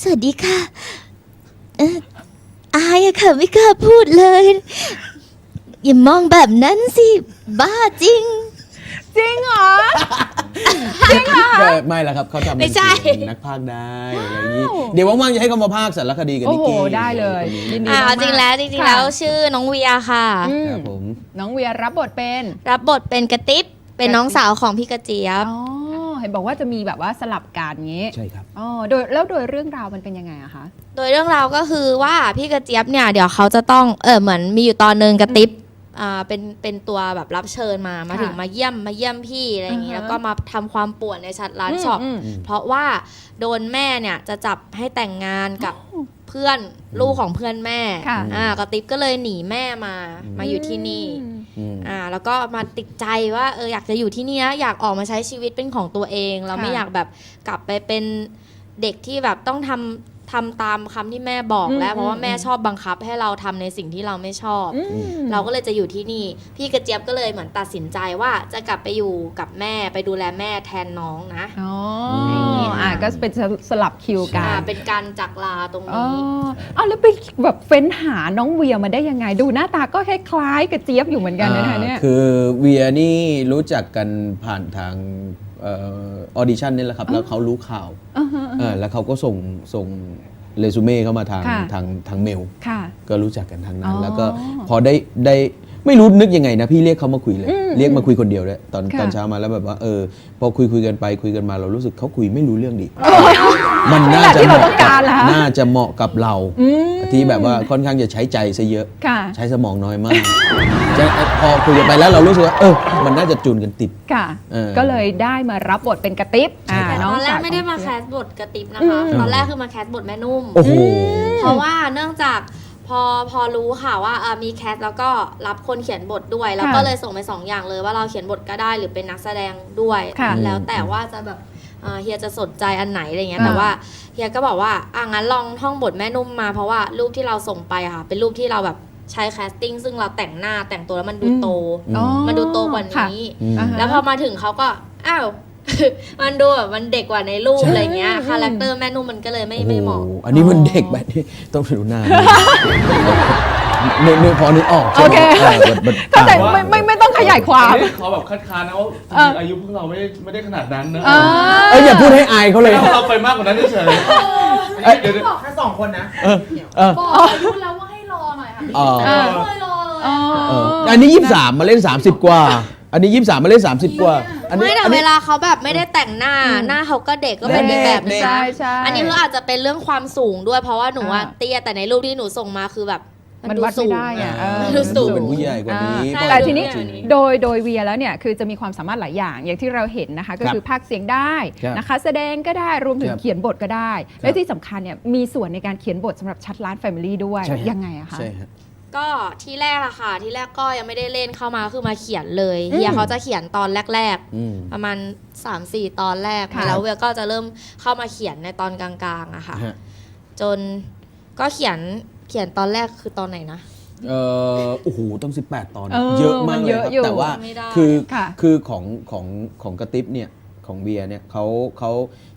สวัสดีค่ะ เอออายอะค่ะ ไม่กล้าพูดเลย อย่ามองแบบนั้นสิ บ้าจริง จริงเหรอไม่ไม่ละครับเขาทำไม่ใช่เป็นนักพากย์ได้อะไรอย่างนี้เดี๋ยวว่างๆจะให้เขามาพากย์สารคดีกับโอ้นิกโหกี้ได้เลยคนนี้ยินดี อ่ามากๆจริงแล้วจริงๆค่ะ แล้วชื่อน้องเวียค่ะ อืมครับผม น้องเวียรับบทเป็น รับบทเป็นกระติบเป็นน้องสาวของพี่กระเจี๊ยบ อ๋อเห็นบอกว่าจะมีแบบว่าสลับกันงี้ ใช่ครับ อ๋อ โดยแล้วโดยเรื่องราวมันเป็นยังไงอะคะ โดยเรื่องราวก็คือว่าพี่กระเจี๊ยบเนี่ยเดี๋ยวเขาจะต้องเออเหมือนมีอยู่ตอนหนึงกระติบอ่าเป็นเป็นตัวแบบรับเชิญมามาค่ะถึงมาเยี่ยมมาเยี่ยมพี่อะไรอย่างงี้อ่าฮะ แล้วก็มาทำความป่วนในชัดร้านช็อป ม เพราะว่าโดนแม่เนี่ยจะจับให้แต่งงานกับเพื่อนลูกของเพื่อนแม่ค่ะ อ่ากระติบก็เลยหนีแม่มาอืมมาอยู่ที่นี่ อืม อืมอ่าแล้วก็มาติดใจว่าเอออยากจะอยู่ที่นี่นะอยากออกมาใช้ชีวิตเป็นของตัวเอง เราค่ะไม่อยากแบบกลับไปเป็นเด็กที่แบบต้องทำทำตามคำที่แม่บอกอืมแล้ว เพราะว่าอืมแม่ชอบบังคับให้เราทำในสิ่งที่เราไม่ชอบอืมเราก็เลยจะอยู่ที่นี่ พี่กระเจี๊ยบก็เลยเหมือนตัดสินใจว่าจะกลับไปอยู่กับแม่ไปดูแลแม่แทนน้องนะ อ๋อมอ่าก็เป็นสลับคิวกัอ่านเป็นการจักลาตรงอ๋อนี้อ้าวแล้วไปแบบเฟ้นหาน้องเวียมาได้ยังไง ดูหน้าตาก็คล้ายๆกับเจี๊ยบอยู่เหมือนกันนะอ่าเนี่ยคือเวียนี่รู้จักกันผ่านทางเออดิชั่นนี่แหละครับ แล้วเขารู้ข่าวอ่าฮะเออแล้วเขาก็ส่งส่งเรซูเม่เข้ามาทางค่ะ ทางทางเมล ค่ะ ก็รู้จักกันทางนั้อ๋น อแล้วก็พอได้ได้ ไม่รู้นึกยังไงนะพี่เรียกเขามาคุยเลย อืมเรียกมาคุยคนเดียวเลยตอนค่ะ ตอนเช้ามาแล้วแบบว่าเออพอคุยคุยกันไปคุยกันมาเรารู้สึกเขาคุยไม่รู้เรื่องดี มันน่าจะนี่แหละที่เหเรามาะต้องการเหรอกับคะ น่าจะเหมาะกับเรา อืมที่แบบว่าค่อนข้างจะใช้ใจซะเยอะ ค่ะ ใช้สมองน้อยมากจะพอคุยกันไปแล้วเรารู้สึกว่าเออมันน่าจะจูนกันติด ค่ะ เออก็เลยได้มารับบทเป็นกระติบใช่ครับแต่น้องตอนแรสากวไม่ได้มาของแคเจี๊ยบสบทกระติบนะคะ อืม ตอนแรกคือมาแคสบทแม่นุ่ม โอ้โห เพราะว่าเนื่องจาก พอพอรู้ค่ะว่าเอ่อมีแคสแล้วก็รับคนเขียนบทด้วยแล้วค่ะก็เลยส่งไปสองอย่างเลยว่าเราเขียนบทก็ได้หรือเป็นนักแสดงด้วย ค่ะ แล้วแต่ว่าจะแบบเอ่อเฮียจะสนใจอันไหนอะไรเงี้ยอ่า แต่ว่าเฮียก็บอกว่าอะงั้นลองท่องบทแม่นุ่มมาเพราะว่ารูปที่เราส่งไปอะค่ะ เป็นรูปที่เราแบบใช้แคสติ้งซึ่งเราแต่งหน้าแต่งตัวแล้วมันดูโต อืม อ๋อมันดูโตกว่าค่ะ นี้ อืม อ่าฮะ แล้วพอมาถึงเขาก็อ้าว มันดูแบบมันเด็กกว่าในรูปใช่อะไรเงี้ยอืมคาแรคเตอร์แม่นุ่มมันก็เลยไม่โอ้โหไม่เหมาะอันนี้มันเด็กแบบนี้ต้องไปดูหน้านึกนึกพอนึกออกใช่ไหมโอเคเออมันมันเข้าใจต่างไม่ไม่ไม่ต้องขยายความอันนี้เขาแบบคัดค้านนะว่าเอออายุพวกเราไม่ได้ไม่ได้ขนาดนั้นนะอ่าเอ้ยอย่าพูดให้อายเขาเลยแล้วเราไปมากกว่านั้นเฉยเอ้ยเดี๋ยวเดี๋ยวบอกแค่สองคนนะเออเออบอกอายุแล้วว่าให้รอหน่อยค่ะอ๋ออ่าไม่เคยรอเลยอ๋อเอออันนี้ยี่สามมาเล่น 30 กว่าอันนี้ยี่สามมาเล่น30กว่า อันนี้ไม่แต่อันเวนี้ ลาเขาแบบไม่ได้แต่งหน้าอืมหน้าเขาก็เด็กก็เป็นเด็อีกกแบบนึงเด็กนะใช่ใช่ อันนี้คืออาจจะเป็นเรื่องความสูงด้วยเพราะว่าหนูว่าอ่า เตี้ยแต่ในรูปที่หนูส่งมาคือแบบ มันดูวัดสูไม่งได้อะเออมันดูสูงเป็นผู้ใหญ่กว่านี้อ่าพอแต่ทีนี้ จริง โดยโดยเวียแล้วเนี่ยคือจะมีความสามารถหลายอย่างอย่างที่เราเห็นนะคะ ก็ครับคือภาคเสียงได้ครับนะคะ แสดงก็ได้รวมถึงครับเขียนบทก็ได้ และที่สำคัญเนี่ยมีส่วนในการเขียนบทสำหรับชัดล้านแฟมิลี่ด้วยใช่ครับยังไงอะคะ ใช่ฮะ ก็ที่แรกอะค่ะ ที่แรกก็ยังไม่ได้เล่นเข้ามาคือมาเขียนเลยอืมเฮียเขาจะเขียนตอนแรก อืม ๆ ประมาณ 3-4 ตอนแรกค่ะ แล้วเวียก็จะเริ่มเข้ามาเขียนในตอนกลางๆอะค่ะ ฮะจนก็เขียนเขียนตอนแรกคือตอนไหนนะ เออโอ้โหต้อง 18 ตอนเออเยอะมากมันเลยเยอะครับอยู่แต่ว่าไม่ได้ คือค่ะ คือของของของกระติบเนี่ยของเบียร์เนี่ยเขาเขา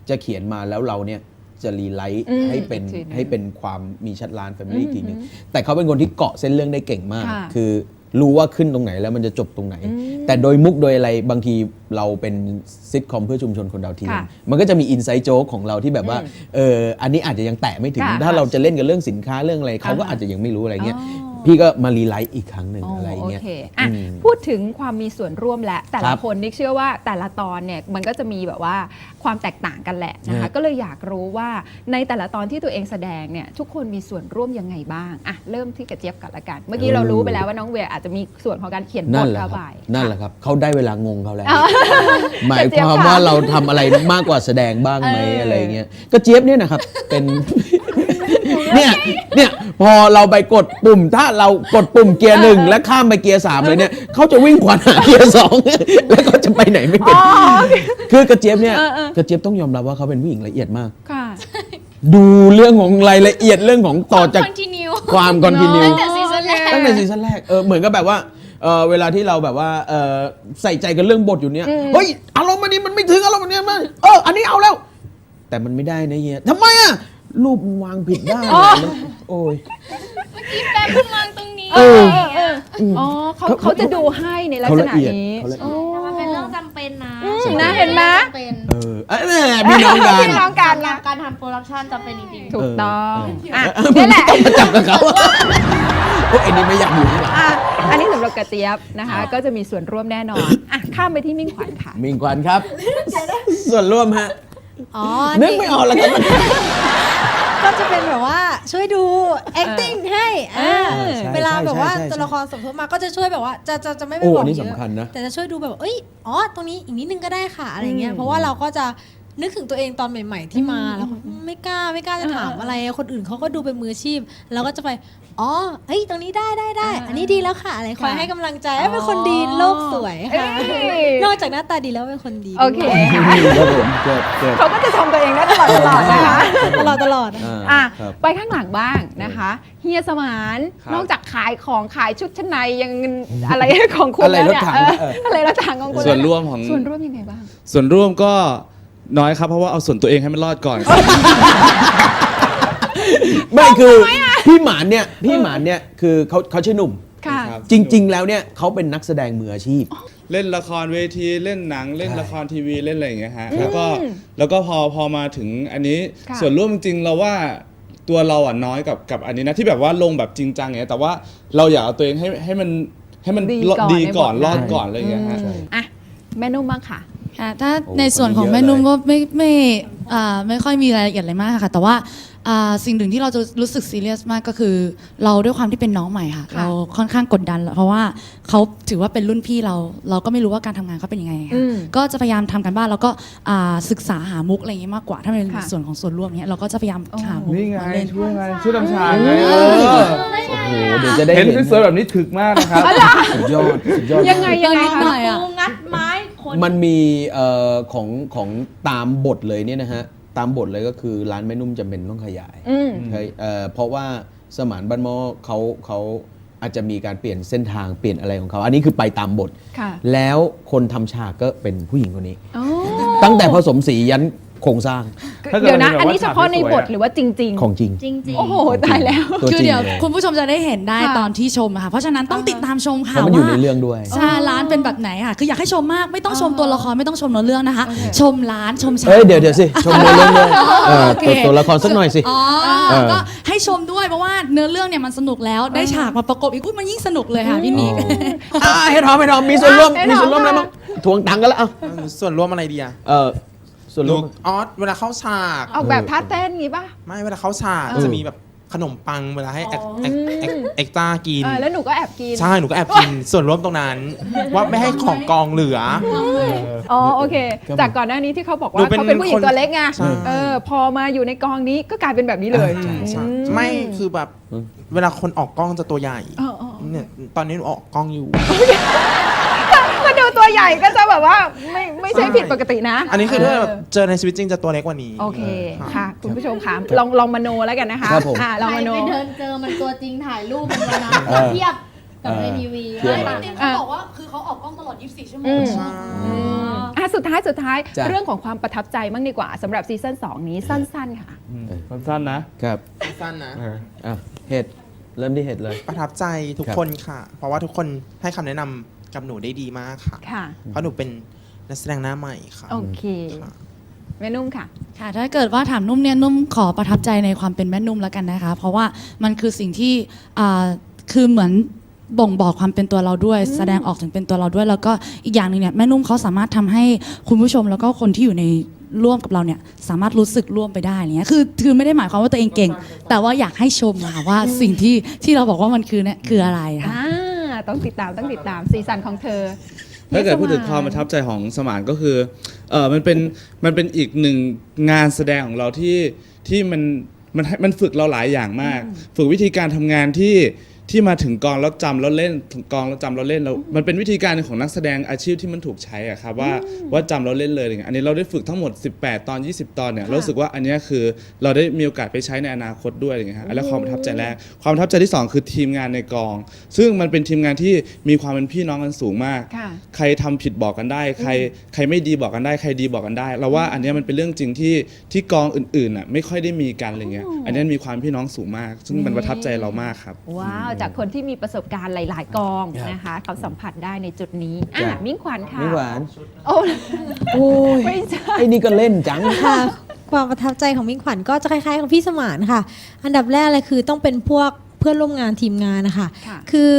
จะเขียนมาแล้วเราเนี่ย จะรีไลท์อืมให้เป็นอีกทีหนึ่งให้เป็นความมีชัดล้านแฟมิลี่อืมทีหนึงแต่เขาเป็นคนที่เกาะเส้นเรื่องได้เก่งมาก ค่ะคือรู้ว่าขึ้นตรงไหนแล้วมันจะจบตรงไหน อืมแต่โดยมุกโดยอะไรบางทีเราเป็นซิทคอมเพื่อชุมชนคนดาวเทียมค่ะมันก็จะมีอินไซต์โจ๊กของเราที่แบบว่าอืมเอออันนี้อาจจะยังแตะไม่ถึงค่ะถ้าเราจะเล่นกับเรื่องสินค้าเรื่องอะไรเขาก็อ่าฮะอาจจะยังไม่รู้อะไรเงี้ยอ๋อพี่ก็มารีไลท์อีกครั้งหนึ่งอ๋ออะไรเงี้ยโอเคอะอืม พูดถึงความมีส่วนร่วมและแต่คละรับคนนิกเชื่อว่าแต่ละตอนเนี่ยมันก็จะมีแบบว่าความแตกต่างกันแหละนะคะฮะก็เลยอยากรู้ว่าในแต่ละตอนที่ตัวเองแสดงเนี่ยทุกคนมีส่วนร่วมยังไงบ้างอะเริ่มที่กระเจี๊ยบก่อนละกัน เมื่อกี้เรารู้ไปแล้วว่าน้องเวียอาจจะมีส่วนของการเขียนบนั่ทนแหละคเข้ารับไปนั่นแหละครับเขาได้เวลางงเขาแล้วอ๋อหมายความว่าเราทำอะไรมากกว่าแสดงบ้างไหมเออออะไรเงี้ยก็เจี๊ยบเนี่ยนะครับเป็น เนี่ยเนี่ยพอเราไปกดปุ่ม ถ้าเรากดปุ่มเกียร์หนึ่งแล้วข้ามไปเกียร์สามเลยเนี่ยเขาจะวิ่งขวาหาเกียร์สองแล้วก็จะไปไหนไม่เป็น คือกระเจี๊ยบเนี่ยเออเออ กระเจี๊ยบต้องยอมรับว่าเขาเป็นผู้หญิงละเอียดมาก ค่ะ ดูเรื่องของรายละเอียดเรื่องของต่อจากคอนติเนีย ความคอนติเนีย ตั้งแต่ซีซั่นแรก ตั้งแต่ซีซั่นแรก เออ เหมือนกับแบบว่า เออเวลาที่เราแบบว่า เออใส่ใจกับเรื่องบทอยู่เนี่ยอืมเฮ้ย อารมณ์มันนี้มันไม่ถึงอารมณ์มันนี้มันเออ อันนี้เอาแล้ว แต่มันไม่ได้นะเฮียทำไมอะ รูปวางผิดด้านโอ้ยแป๊บขึ้นมาตรงนี้เออเอออ๋อเขาเขาเขาจะดูให้ในลักเขาษละณะเอียดนี้เขาละเอียด โอ้ แต่มันเป็นเรื่องจำเป็นนะอืมนะเห็นไหม จำเป็นเออเอ้ยแม่พี่น้องกัน พี่น้องกันสำหรันะบการทำโปรดักชันจำเป็นจริงๆ ถูกต้องเอออะเออ นี่แหละมาจับกับเขาโอ้ยไอ้นี่ไม่อยากอยู่ข้างหลังอะอันนี้สำหรับกระเจี๊ยบนะคะ ก็จะมีส่วนร่วมแน่นอนอะข้ามไปที่มิ่งขวัญค่ะ มิงควันครับ ส่วนร่วมฮะ อ๋อนึกไม่ออกแล้วครับ ก็จะเป็นแบบว่าช่วยดู acting ให้อ่าเออใช่เวลาแบบว่าใช่ใช่ตัวละครสมทบมาก็จะช่วยแบบว่าจะจะจะไม่ไปโอ้บออักนนี้เยอะสำคัญนะแต่จะช่วยดูแบบเอ้ยอ๋อตรงนี้อีกนิดนึงก็ได้ค่ะอะไรเงี้อืยมเพราะว่าเราก็จะ นึกถึงตัวเองตอนใหม่ ๆ ที่มาแล้วก็อืมไม่กล้าไม่กล้าจะถามอะไร คนอื่นเขาก็ดูเป็นมืออาชีพเราก็จะไปอ๋อเฮ้ยตรงนี้ได้ได้ได้ อันนี้ดีแล้วค่ะอะไรคอยให้กำลังใจเอ้ยเป็นคนดีโลกสวยค่ะเอ้ยนอกจากหน้าตาดีแล้วเป็นคนดีโอเคด้วยครับผมเกิดเกิดเขาก็จะชมตัวเองได้ตลอดตลอดนะคะตลอดตลอดอ่าอะครับไปข้างหลังบ้างนะคะเฮียสมานครับนอกจากขายของขายชุดชั้นในยังอะไรของคุณอะไรแล้วเนี่ยรถถังเออเอออะไรรถถังของคุณส่วนแล้ร่วมของส่วนร่วมยังไงบ้าง ส่วนร่วมก็ น้อยครับ เพราะว่าเอาส่วนตัวเองให้มันรอดก่อนครับ ไม่คือพี่หมานเนี่ยพี่หมานเนี่ยคือเขาเขาชื่อหนุ่ม ค่ะ ครับ จริง ๆ แล้วเนี่ยเขาเป็นนักแสดงมืออาชีพ เล่นละครเวทีเล่นหนังเล่นใช่ละครทีวีเล่นอะไรอย่างเงี้ยฮะแล้วก็แล้วก็พอพอมาถึงอันนี้ค่ะ ส่วนร่วมจริงๆเราว่าตัวเราอะน้อยกับกับอันนี้นะที่แบบว่าลงแบบจริงจังอย่างเงี้ยแต่ว่าเราอยากเอาตัวเองให้ให้มันให้มันดีรอก่อนดีในก่อนบทรอดนั้นก่อนอะไรอย่างเงี้ยฮะอืมอะ แม่นุ่มบ้างค่ะ ค่ะถ้าโอ้ในส่วนของคนนี้แม่เยอะนุ่มเลยก็ไม่ไม่อ่าไม่ค่อยมีรายละเอียดอะไรมากค่ะ แต่ว่าอ่าสิ่งหนึ่งที่เราจะรู้สึกซีเรียสมากก็คือ เราด้วยความที่เป็นน้องใหม่ค่ะค่ะเราค่อนข้างกดดัน เพราะว่าเขาถือว่าเป็นรุ่นพี่เรา เราก็ไม่รู้ว่าการทำงานเขาเป็นยังไงอืค่ะมก็จะพยายามทำกันบ้านแล้วก็อ่าศึกษาหามุกอะไรอย่างเงี้ยมากกว่า ถ้าเป็นค่ะส่วนของส่วนร่วมเนี้ยเราก็จะพยายามโอ้หามุกนี่ไงมาเล่น ช่วยไงช่วยทำฉากไงเอเอออโอ้โหเดี๋ยวจะได้เห็นเห็นสวยๆแบบนี้ถึกมากนะครับ สุดยอดสุดยอดยังไงยังไงนิดหน่คะอยอะกูงัดไม้ คนมันมีเอ่อของของตามบทเลยเนี่ยนะฮะ ตามบทเลยก็คือร้านแม่นุ่มจำเป็นต้องขยายอืมเคยเอ่อเพราะว่าสมานบ้านหม้อเขาเขาอาจจะมีการเปลี่ยนเส้นทางเปลี่ยนอะไรของเขา อันนี้คือไปตามบท ค่ะแล้วคนทำฉากก็เป็นผู้หญิงคนนี้ อ๋อ ตั้งแต่ผสมสียัน โครงสร้าง ถ้าเกิดเดี๋ยวนะมันแบบอันนี้ว่าเฉพาะในบทฉากสวยๆอะหรือว่าจริง ของจริง จริงๆ โอ้โห ตายแล้ว ตัวคือจริงเดี๋ยวเลยคุณผู้ชมจะได้เห็นได้ค่ะ ตอนที่ชมอะค่ะ เพราะฉะนั้นต้องติดตามชมเพค่ะราะมันอยู่ว่าในเรื่องด้วย ใช่ร้านเป็นแบบไหนค่ะ คืออยากให้ชมมากไม่ต้องชมตัวละครไม่ต้องชมเนื้อเรื่องนะคะโอเคชมร้านชมฉาก เอ้ยเดี๋ยวเดี๋ยวสิ ชมในเรื่องด้วยเออโอเคตัวตัวละครสักหน่อยสิ อ๋อ เออ ก็ให้ชมด้วยเพราะว่าเนื้อเรื่องเนี่ยมันสนุกแล้วได้ฉากมาประกบอีกอุ้ยมันยิ่งสนุกเลยค่ะพี่นิก อ่าให้ทอมให้ทอมมีส่วนร่วมให้ทอมมีส่วนร่วมอะไรบ้างทวงตังค์กันแล้วเอาส่วนร่วมอะไรดีอะเออ ส่วนหนูร่วมออสเวลาเข้าฉาก ออกแบบท่าเต้นงี้ป่ะ ไม่เวลาเข้าฉากเออ จะมีแบบขนมปังเวลาให้แอคแอคแอคแอคต้ากิน เออแล้วหนูก็แอบกิน ใช่ หนูก็แอบกิน ส่วนร่วมตรงนั้น ว่าไม่ให้ของกองเหลือ อ๋อโอเคจากก่อนหน้านี้ที่เขาบอกหนูว่าเป็นเขาเป็นผู้หญิงคนตัวเล็กไงใช่ เออพอมาอยู่ในกองนี้ก็กลายเป็นแบบนี้เลยใช่ใช่อืมไม่คือแบบเวลาคนออกกล้องจะตัวใหญ่เออเออเนี่ยตอนนี้หนูออกกล้องอยู่มาดู ตัวใหญ่ก็จะแบบว่าไม่ไม่ใช่ผิดปกตินะ อันนี้คือถ้าแบบเจอในชีวิตจริงจะตัวเล็กกว่านี้โอเคค่ะค่ะคุณผู้ชมค่ะลองลองมโนแล้วกันนะคะครับผม อ่าลองใครมโน ไปเดินเจอมันตัวจริงถ่ายรูปมันวันนั้นเออเทียบกับในเออทีวีเทียบ ไม่มาจริงๆเขาบอกว่าคือเขาออกกล้องตลอด 24 ชั่วโมอืงมใช่อะสุดท้ายสุดท้ายจ้ะ เรื่องของความประทับใจบ้างดีกว่าสำหรับซีซั่น2 นี้สั้นๆ ค่ะ สั้นๆนะ ครับสั้นนะ อะเห็ดเริ่มที่เห็ดเลย ประทับใจทุกครับ คนค่ะ เพราะว่าทุกคนให้คำแนะนำ กับหนูได้ดีมากค่ะ ค่ะ เพราะหนูเป็นนักแสดงหน้าใหม่ค่ะโอเค ค่ะ แม่นุ่มค่ะ ค่ะถ้าเกิดว่าถามนุ่มเนี่ยนุ่มขอประทับใจในความเป็นแม่นุ่มแล้วกันนะคะ เพราะว่ามันคือสิ่งที่อ่าคือเหมือนบ่งบอกความเป็นตัวเราด้วย แสดงออกถึงเป็นตัวเราด้วย แล้วก็อีกอย่างหนึ่งเนี่ยแม่นุ่มเขาสามารถทำให้คุณผู้ชมแล้วก็คนที่อยู่ในร่วมกับเราเนี่ยสามารถรู้สึกร่วมไปได้อะไรเงี้ยคือคือไม่ได้หมายความว่าตัวเองเก่ง แต่ว่าอยากให้ชมอะค่ะว่าสิ่งที่ที่เราบอกว่ามันคือเนี่ยคืออะไรค่ะ อ่า ต้องติดตามต้องติดตามซีซั่นของเธอถ้าเกิดพูดถึงความประทับใจของสมานก็คือเออมันเป็นมันเป็นอีกหนึ่งงานแสดงของเราที่ที่มันมันให้มันฝึกเราหลายอย่างมาก ฝึกวิธีการทำงานที่ ที่มาถึงกองแล้วจำแล้วเล่นถึงกองแล้วจำแล้วเล่นแล้วมันเป็นวิธีการของนักแสดงอาชีพที่มันถูกใช้อะครับว่าว่าจำแล้วเล่นเลยอะไรเงี้ยอันนี้เราได้ฝึกทั้งหมด 18 ตอน 20 ตอนเนี่ยเรารู้สึกว่าอันเนี้ยคือเราได้มีโอกาสไปใช้ในอนาคตด้วยอะไรเงี้ยฮะแล้วความประทับใจแรกความประทับใจที่สองคือทีมงานในกอง ซึ่งมันเป็นทีมงานที่มีความเป็นพี่น้องกันสูงมาก ค่ะ ใครทำผิดบอกกันได้ ใครใครไม่ดีบอกกันได้ ใครดีบอกกันได้ เราว่าอันเนี้ยมันเป็นเรื่องจริงที่ที่กองอื่นๆอะไม่ค่อยได้มีกันอะไรเงี้ย อันเนี้ยมีความพี่น้องสูงมาก ซึ่งมันประทับใจเรามากครับ ว้าวจากคนที่มีประสบการณ์หลาย ๆ กองนะคะ เขาสัมผัสได้ในจุดนี้อะจ้ะมิ่งขวัญค่ะไม่หวานโอ้โอ้ยไม่ใช่ไอ้นี่ก็เล่นจังค่ะความประทับใจของมิ่งขวัญก็จะคล้ายๆของพี่สมานค่ะ อันดับแรกเลยคือต้องเป็นพวกเพื่อนร่วมงานทีมงานนะคะค่ะคือ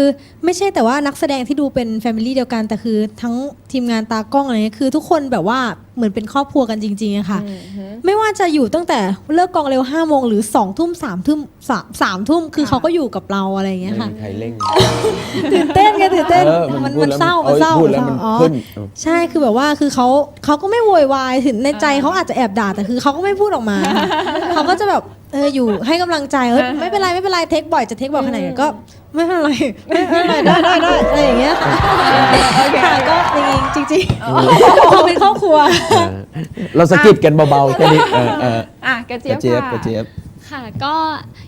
ไม่ใช่แต่ว่านักแสดงที่ดูเป็นแฟมิลี่เดียวกัน แต่คือทั้งทีมงานตากล้องอะไรเงี้ยคือทุกคนแบบว่าเหมือนเป็นครอบครัวกันจริงๆอะค่ะอืมฮึไม่ว่าจะอยู่ตั้งแต่เลิกกองเร็ว5้าโมงหรือ2องทุ่มสามทุ่มสามสามทุ่มคือค่ะเขาก็อยู่กับเราอะไรอย่างเงี้ยไม่ค่ะมีใครเล่ง ตื่นเต้นไงตื่นเต้นเออมันพูดมันแล้วเศร้าอ้มันยเศร้าพูดแล้วมันอ๋อขึ้น ใช่คือแบบว่าคือเขาเขาก็ไม่โวยวายถึงในใจเขาอาจจะแอบด่าแต่คือเขาก็ไม่พูดออกมาค่ะเขาก็จะแบบเอออยู่ให้กำลังใจเออไม่เป็นไรไม่เป็นไรเทคบ่อยจะเทคบ่อยขนาดไหนก็ ไม่เป็นไรไม่เป็นไรได้ได้ได้อะไรอย่างเงี้ยค่ะค่ะก็จริงๆจริงๆเราเป็นครอบครัวเออเราสะกิดกันเบาๆแค่นี้เออเอออะกระกเจี๊ยระบเจี๊ยบค่ะกระเจี๊ยบค่ะก็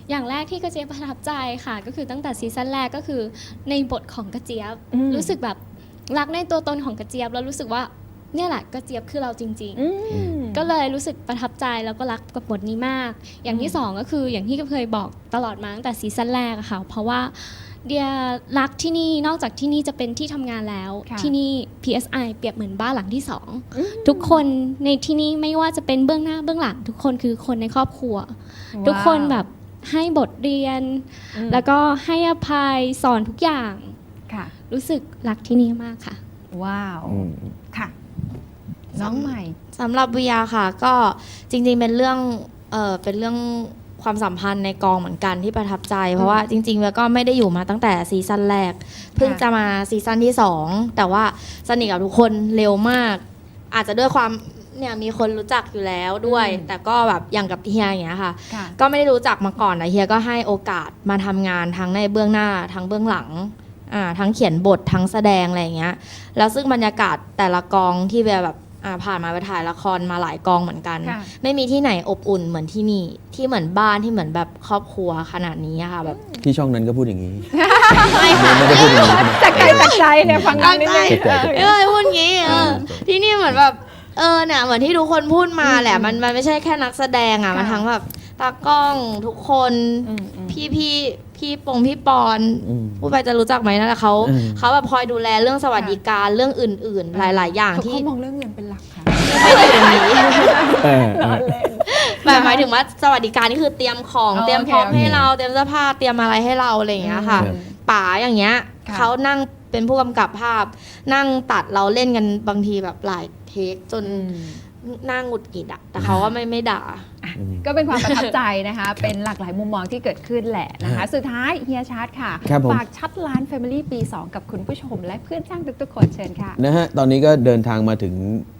อย่างแรกที่กระเจี๊ยบประทับใจค่ะ ก็คือตั้งแต่ซีซั่นแรกก็คือในบทของกระเจี๊ยบอืมรู้สึกแบบรักในตัวตนของกระเจี๊ยบแล้วรู้สึกว่า เนี่ยแหละกระเจี๊ยบคือเราจริงอืมๆก็เลยรู้สึกประทับใจแล้วก็รักกับบทนี้มาก อย่างที่สองก็คืออย่างที่เคยบอกตลอดมาตั้งแต่ซีซั่นแรกอะค่ะ เพราะว่าเดียรักที่นี่นอกจากที่นี่จะเป็นที่ทำงานแล้ว ค่ะที่นี่ PSI เปรียบเหมือนบ้านหลังที่สองทุกคนในที่นี่ไม่ว่าจะเป็นเบื้องหน้าเบื้องหลัง ทุกคนคือคนในครอบครัว ทุกคนแบบให้บทเรียนอืมแล้วก็ให้อภัยสอนทุกอย่าง ค่ะ รู้สึกรักที่นี่มากค่ะ ว้าว อืม ค่ะ น้องใหม่ สำหรับวิยาค่ะก็จริงๆเป็นเรื่องเออเป็นเรื่องความสัมพันธ์ในกองเหมือนกันที่ประทับใจ เพราะว่าจริงๆแล้วก็ไม่ได้อยู่มาตั้งแต่ซีซั่นแรก เพิ่งจะมาซีซั่นที่สองแต่ว่าสนิทกับทุกคนเร็วมาก อาจจะด้วยความเนี่ยมีคนรู้จักอยู่แล้วด้วยอืมแต่ก็แบบอย่างกับเฮียอย่างเงี้ยค่ะ ค่ะ ก็ไม่ได้รู้จักมาก่อนแต่เฮียก็ให้โอกาสมาทำงานทั้งในเบื้องหน้าทั้งเบื้องหลังอ่าทั้งเขียนบททั้งแสดงอะไรอย่างเงี้ย แล้วซึ่งบรรยากาศแต่ละกองที่เบียร์แบบ อ่าผ่านมาไปถ่ายละครมาหลายกองเหมือนกัน ค่ะ ไม่มีที่ไหนอบอุ่นเหมือนที่นี่ที่เหมือนบ้านที่เหมือนแบบครอบครัวขนาดนี้อะค่ะแบบ ที่ช่องนั้นก็พูดอย่างนี้ ไม่ค่ะไม่ได้พูดอย่างนี้ใช่ไหม จากใจจากใจเนี่ยฟังกันนิดนึงจากใจเออ เออพูดงี้เออที่นี่เหมือนแบบเออเนี่ยเหมือนที่ทุกคนพูดมาแหละมันมันไม่ใช่แค่นักแสดงอะค่ะ มันทั้งแบบตากล้องทุกคนอืมอืม พี่พี่ พี่ปงพี่ปอนอืมพูดไปจะรู้จักไหมนั่นแหละเขาอืม เขาแบบคอยดูแลเรื่องสวัสดิการเรื่องอื่น ๆ หลาย ๆ อย่างเขาที่ เขามองเรื่องเงินเป็นหลักค่ะไม่ได้อยู่ตรงนี้เออเออ แบบหมายถึงว่าสวัสดิการนี่คือเตรียมของอ๋อเตรียมพร้อมโอเค ให้เราเตรียมเสื้อผ้าเตรียมอะไรให้เราอะไรอย่างเงี้ยค่ะครับ ป๋าอย่างเงี้ยค่ะ เขานั่งเป็นผู้กำกับภาพ นั่งตัดเราเล่นกันบางทีแบบหลายเทคจนอืม หน่าหงุดหงิดอะแต่เขาก็ไม่ไม่ด่า ก็เป็นความประทับใจนะคะ เป็นหลากหลายมุมมองที่เกิดขึ้นแหละนะคะ สุดท้ายเฮียชาร์ตค่ะ ครับผม ฝากชัดล้าน Family ปี 2 กับคุณผู้ชม และเพื่อนช่างทุกๆคนเชิญค่ะ นะฮะตอนนี้ก็เดินทางมาถึง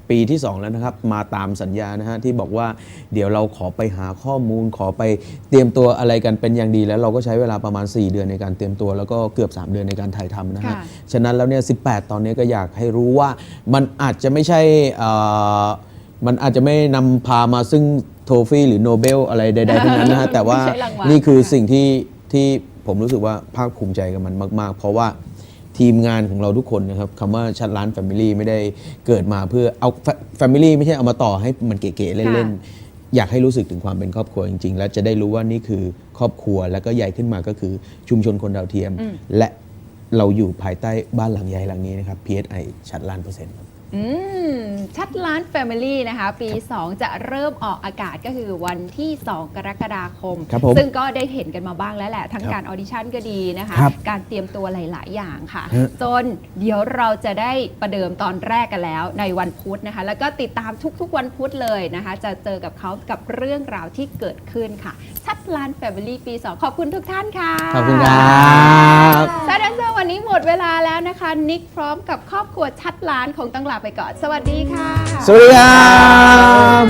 ปีที่ 2 แล้วนะครับ มาตามสัญญานะฮะที่บอกว่าเดี๋ยวเราขอไปหาข้อมูล ขอไปเตรียมตัวอะไรกันเป็นอย่างดี แล้วเราก็ใช้เวลาประมาณ 4 เดือนในการเตรียมตัว แล้วก็เกือบ 3 เดือนในการถ่ายทำนะฮะค่ะ ฉะนั้นแล้วเนี่ย 18 ตอนนี้ก็อยากให้รู้ว่ามันอาจจะไม่ใช่เอ่อมันอาจจะไม่นำพามาซึ่ง โทฟี่หรือโนเบลอะไรใดๆทั้งนั้นนะฮะ แต่ว่าไม่ใช่รางวัล นี่คือค่ะสิ่งที่ที่ผมรู้สึกว่าภาคภูมิใจกับมันมาก ๆ เพราะว่าทีมงานของเราทุกคนนะครับคำว่าชัดล้านแฟมิลี่ไม่ได้เกิดมาเพื่อเอาแฟมิลี่ไม่ใช่เอามาต่อให้มันเก๋ๆเล่น ๆ อยากให้รู้สึกถึงความเป็นครอบครัวจริง ๆ และจะได้รู้ว่านี่คือครอบครัวแล้วก็ใหญ่ขึ้นมาก็คือชุมชนคนดาวเทียมอืมและเราอยู่ภายใต้บ้านหลังใหญ่หลังนี้นะครับ PSI ชัดล้านเปอร์เซ็นต์ครับ อืม ชัดล้าน Family นะคะ ปี 2 จะเริ่มออกอากาศก็คือวันที่ 2 กรกฎาคม ครับผมซึ่งก็ได้เห็นกันมาบ้างแล้วแหละ ทั้งครับการออดิชั่นก็ดีนะคะ ครับการเตรียมตัวหลาย ๆ อย่างค่ะ ฮะ จนเดี๋ยวเราจะได้ประเดิมตอนแรกกันแล้วในวันพุธนะคะ แล้วก็ติดตามทุก ๆ วันพุธเลยนะคะ จะเจอกับเขากับเรื่องราวที่เกิดขึ้นค่ะ ชัดล้าน Family ปี 2 ขอบคุณทุกท่านค่ะ ขอบคุณครับ ซาดันเซอร์วันนี้หมดเวลาแล้วนะคะ นิกพร้อมกับครอบครัวชัดล้านคงต้องลาไปก่อน สวัสดีค่ะ สวัสดีครับ